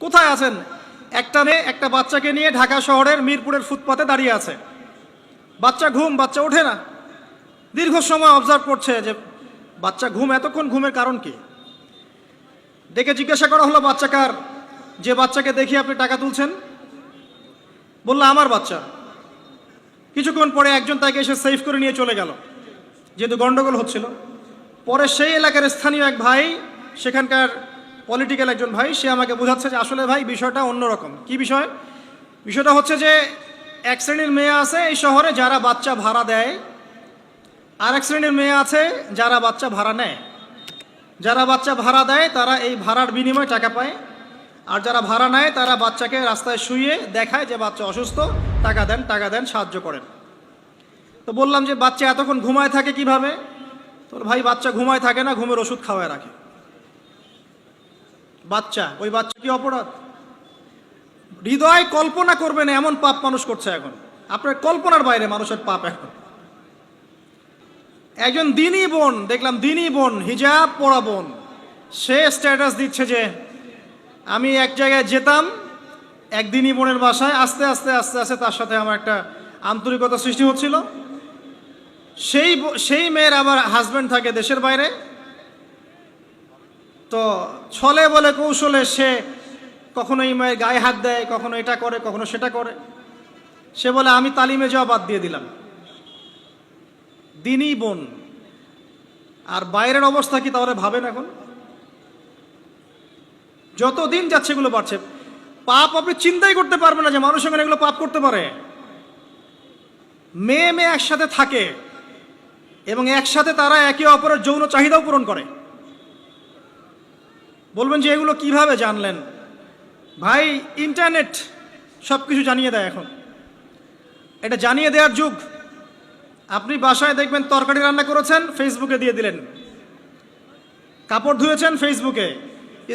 কোথায় আছেন? একটা মেয়ে, একটা বাচ্চাকে নিয়ে ঢাকা শহরের মিরপুরের ফুটপাতে দাঁড়িয়ে আছে। বাচ্চা ঘুম, বাচ্চা ওঠে না। দীর্ঘ সময় অবজার্ভ করছে যে, বাচ্চা ঘুম এতক্ষণ ঘুমের কারণ কি? ডেকে জিজ্ঞাসা করা হলো, বাচ্চা কার? যে বাচ্চাকে দেখি আপনি টাকা তুলছেন? বলল, আমার বাচ্চা। কিছুক্ষণ পরে একজন তাকে এসে সেভ করে নিয়ে চলে গেল। যেহেতু গন্ডগোল হচ্ছিল। পরে সেই এলাকার স্থানীয় এক ভাই, সেখানকার পলিটিক্যাল একজন ভাই, সে আমাকে বোঝাচ্ছে যে আসলে ভাই বিষয়টা অন্যরকম। কি বিষয়? বিষয়টা হচ্ছে যে এক শ্রেণির মেয়ে আছে এই শহরে যারা বাচ্চা ভাড়া দেয়। আর এক শ্রেণির মেয়ে আছে যারা বাচ্চা ভাড়া নেয়। যারা বাচ্চা ভাড়া দেয়, তারা এই ভাড়ার বিনিময়ে টাকা পায়। আর যারা ভাড়া নেয়, তারা বাচ্চাকে রাস্তায় শুয়ে দেখায় যে বাচ্চা অসুস্থ, টাকা দেন টাকা দেন, সাহায্য করেন। তো বললাম যে, বাচ্চা এতক্ষণ ঘুমায় থাকে কীভাবে? তোর ভাই বাচ্চা ঘুমায় থাকে না, ঘুমের ওষুধ খাওয়ায় রাখে। বাচ্চা, ওই বাচ্চা কি অপরাধ? হৃদয় কল্পনা করবে না এমন পাপ মানুষ করছে এখন। আপনার কল্পনার বাইরে মানুষের পাপ এখন। একজন দিনই বোন, দেখলাম দিনই বোন, হিজাব পরা বোন, সে স্ট্যাটাস দিচ্ছে যে, আমি এক জায়গায় যেতাম, এক দিনী বোনের বাসায়, আস্তে আস্তে আস্তে আস্তে তার সাথে আমার একটা আন্তরিকতা সৃষ্টি হচ্ছিল। সেই সেই মেয়ের আবার হাজব্যান্ড থাকে দেশের বাইরে। তো ছলে বলে কৌশলে সে কখনো এই মেয়ের গায়ে হাত দেয়, কখনো এটা করে, কখনো সেটা করে। সে বলে, আমি তালিমে যাওয়া বাদ দিয়ে দিলাম। দিনই বোন। আর বাইরের অবস্থা কি তাহলে ভাবেন এখন? যত দিন যাচ্ছে এগুলো বাড়ছে। পাপ আপনি চিন্তাই করতে পারবেন না যে মানুষ এখানে এগুলো পাপ করতে পারে। মেয়ে মেয়ে একসাথে থাকে এবং একসাথে তারা একে অপরের যৌন চাহিদাও পূরণ করে। বলবেন যে এগুলো কীভাবে জানলেন? ভাই ইন্টারনেট সব কিছু জানিয়ে দেয় এখন। এটা জানিয়ে দেওয়ার যুগ। আপনি বাসায় দেখবেন তরকারি রান্না করেছেন ফেসবুকে দিয়ে দিলেন। কাপড় ধুয়েছেন ফেসবুকে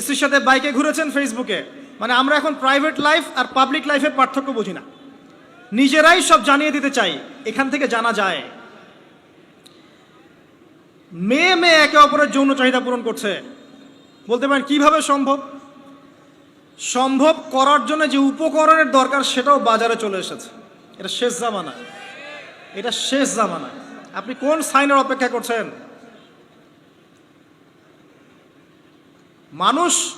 স্ত্রীর সাথে বাইকে ঘুরেছেন ফেসবুকে মানে আমরা এখন প্রাইভেট লাইফ আর পাবলিক লাইফের পার্থক্য বুঝি না। নিজেরাই সব জানিয়ে দিতে চাই, এখান থেকে জানা যায়। মেয়ে মেয়ে একে অপরের যৌন চাহিদা পূরণ করছে। বলতে পারেন, কীভাবে সম্ভব? সম্ভব করার জন্য যে উপকরণের দরকার সেটাও বাজারে চলে এসেছে। এটা শেষ জামানা। এটা শেষ জামানা। আপনি কোন সাইনের অপেক্ষা করছেন? মানুষ,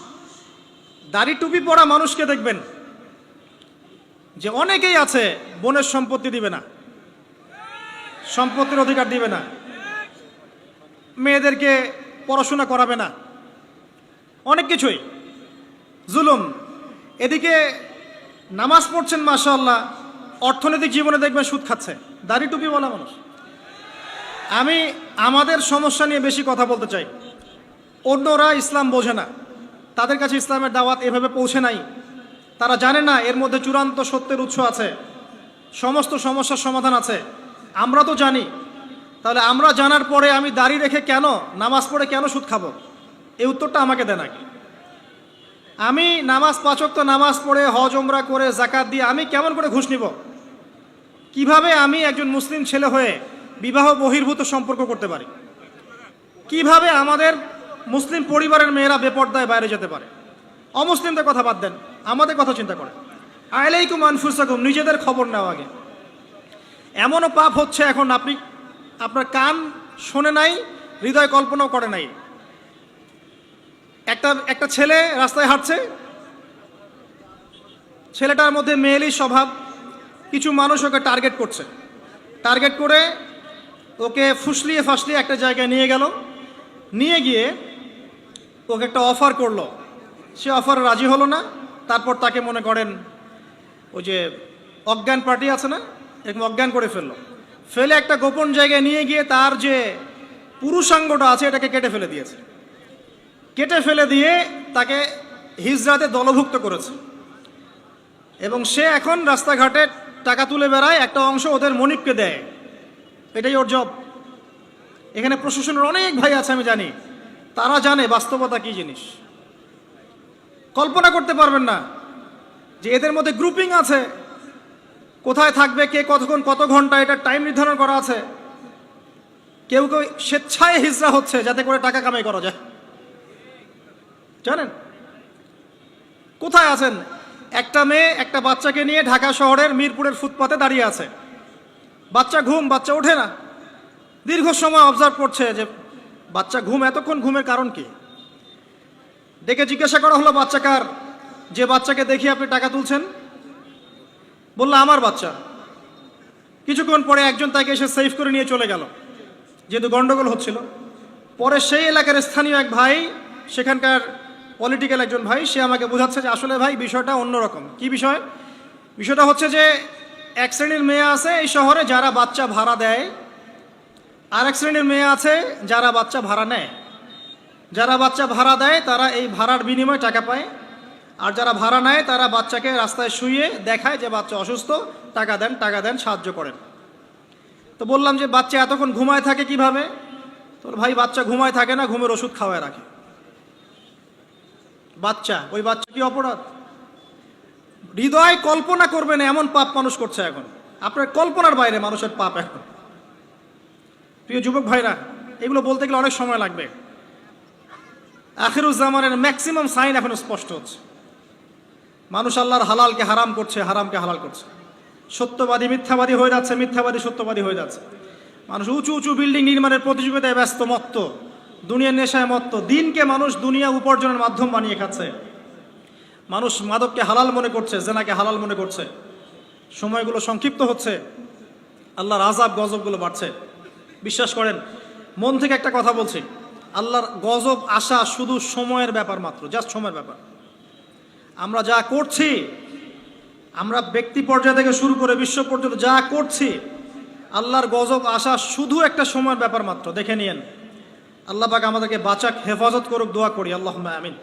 দাড়ি টুপি পরা মানুষকে দেখবেন যে অনেকেই আছে, বনের সম্পত্তি দিবে না। সম্পত্তির অধিকার দিবে না। মেয়েদেরকে পড়াশোনা করাবে না। অনেক কিছুই। জুলুম। এদিকে নামাজ পড়ছেন মাশাল্লাহ অর্থনৈতিক জীবনে দেখবেন সুদ খাচ্ছে। দাড়ি টুপি বলা মানুষ। আমি আমাদের সমস্যা নিয়ে বেশি কথা বলতে চাই। অন্যরা ইসলাম বোঝে না। তাদের কাছে ইসলামের দাওয়াত এভাবে পৌঁছে নাই। তারা জানে না, এর মধ্যে চূড়ান্ত সত্যের উৎস আছে। সমস্ত সমস্যার সমাধান আছে। আমরা তো জানি। তাহলে আমরা জানার পরে আমি দাড়ি রেখে কেন, নামাজ পড়ে কেন সুদ খাব? এই উত্তরটা আমাকে দেন আগে। আমি নামাজ পাচক তো নামাজ পড়ে, হজ ওমরা করে জাকাত দিয়ে আমি কেমন করে ঘুষ নিব? কীভাবে আমি একজন মুসলিম ছেলে হয়ে বিবাহ বহির্ভূত সম্পর্ক করতে পারি? কীভাবে আমাদের মুসলিম পরিবারের মেয়েরা বেপর্দায় বাইরে যেতে পারে? অমুসলিমদের কথা বাদ দেন, আমাদের কথা চিন্তা করে আইলাইকুম আনফুসাকুম, নিজেদের খবর নেওয়া আগে। এমনও পাপ হচ্ছে এখন আপনি, আপনার কান শোনে নাই, হৃদয় কল্পনাও করে নাই। একটা একটা ছেলে রাস্তায় হাঁটছে। ছেলেটার মধ্যে মেয়েলি স্বভাব, কিছু মানুষ ওকে টার্গেট করছে। টার্গেট করে ওকে ফুসলিয়ে ফাসলিয়ে একটা জায়গায় নিয়ে গেল। নিয়ে গিয়ে ওকে একটা অফার করল। সে অফার রাজি হলো না। তারপর তাকে মনে করেন ওই যে অজ্ঞান পার্টি আছে না, এরকম অজ্ঞান করে ফেলল। ফেলে একটা গোপন জায়গায় নিয়ে গিয়ে তার যে পুরুষাঙ্গটা আছে, এটাকে কেটে ফেলে দিয়েছে। কেটে ফেলে দিয়ে তাকে হিজরাতে দলভুক্ত করেছে। এবং সে এখন রাস্তাঘাটে টাকা তুলে বেড়ায়, একটা অংশ ওদের মনিবকে দেয়। এটাই ওর জব এখানে প্রশাসনের অনেক ভাই আছে, আমি জানি। তারা জানে বাস্তবতা কি জিনিস। কল্পনা করতে পারবেন না যে এদের মধ্যে গ্রুপিং আছে। কোথায় থাকবে, কে কতক্ষণ, কত ঘণ্টা এটা টাইম নির্ধারণ করা আছে। কেউ কেউ স্বেচ্ছায় হিজরা হচ্ছে, যাতে করে টাকা কামাই করা যায়। জানেন? কোথায় আছেন? একটা মেয়ে একটা বাচ্চাকে নিয়ে ঢাকা শহরের মিরপুরের ফুটপাতে দাঁড়িয়ে আছে। বাচ্চা ঘুম, বাচ্চা ওঠে না। দীর্ঘ সময় অবজার্ভ করছে যে বাচ্চা ঘুম এতক্ষণ ঘুমের কারণ কি? ডেকে জিজ্ঞাসা করা হলো বাচ্চাকার যে বাচ্চাকে দেখি আপনি টাকা তুলছেন? বলল, আমার বাচ্চা। কিছুক্ষণ পরে একজন তাকে এসে সেভ করে নিয়ে চলে গেল। যেহেতু গন্ডগোল হচ্ছিল। পরে সেই এলাকার স্থানীয় এক ভাই সেখানকার পলিটিক্যাল একজন ভাই, সে আমাকে বোঝাচ্ছে যে আসলে ভাই বিষয়টা অন্যরকম। কি বিষয়? বিষয়টা হচ্ছে যে এক শ্রেণির মেয়ে আছে এই শহরে যারা বাচ্চা ভাড়া দেয়। আর এক শ্রেণির মেয়ে আছে যারা বাচ্চা ভাড়া নেয়। যারা বাচ্চা ভাড়া দেয়, তারা এই ভাড়ার বিনিময়ে টাকা পায়। আর যারা ভাড়া নেয়, তারা বাচ্চাকে রাস্তায় শুয়ে দেখায় যে বাচ্চা অসুস্থ, টাকা দেন টাকা দেন, সাহায্য করেন। তো বললাম যে বাচ্চা এতক্ষণ ঘুমায় থাকে কীভাবে? তোর ভাই বাচ্চা ঘুমায় থাকে না, ঘুমের ওষুধ খাওয়ায় রাখে। বাচ্চা, ওই বাচ্চা কি অপরাধ? হৃদয় কল্পনা করবে না এমন পাপ মানুষ করছে এখন। আপনার কল্পনার বাইরে মানুষের পাপ এখন। প্রিয় যুবক ভাইরা, এগুলো বলতে গেলে অনেক সময় লাগবে। আখিরুজ্জামানের ম্যাক্সিমাম সাইন এখন স্পষ্ট হচ্ছে। মানুষ আল্লাহর হালালকে হারাম করছে, হারামকে হালাল করছে। সত্যবাদী, মিথ্যাবাদী হয়ে যাচ্ছে, মিথ্যাবাদী, সত্যবাদী হয়ে যাচ্ছে। মানুষ উঁচু উঁচু বিল্ডিং নির্মাণের প্রতিযোগিতায় ব্যস্ত, মত্ত। দুনিয়ার নেশায় মত্ত। দিনকে মানুষ দুনিয়া উপার্জনের মাধ্যম বানিয়ে খাচ্ছে। মানুষ মাদককে হালাল মনে করছে, জেনাকে হালাল মনে করছে। সময়গুলো সংক্ষিপ্ত হচ্ছে, আল্লাহর আজাব গজবগুলো বাড়ছে। বিশ্বাস করেন, মন থেকে একটা কথা বলছি। আল্লাহর গজব আসা শুধু সময়ের ব্যাপার মাত্র জাস্ট সময়ের ব্যাপার। আমরা যা করছি, আমরা ব্যক্তি পর্যায় থেকে শুরু করে বিশ্ব পর্যন্ত যা করছি, আল্লাহর গজব আসা শুধু একটা সময়ের ব্যাপার মাত্র। দেখে নিয়েন। আল্লাহ পাক আমাদেরকে বাঁচাক হেফাজত করুক দোয়া করি। আল্লাহ আমিন।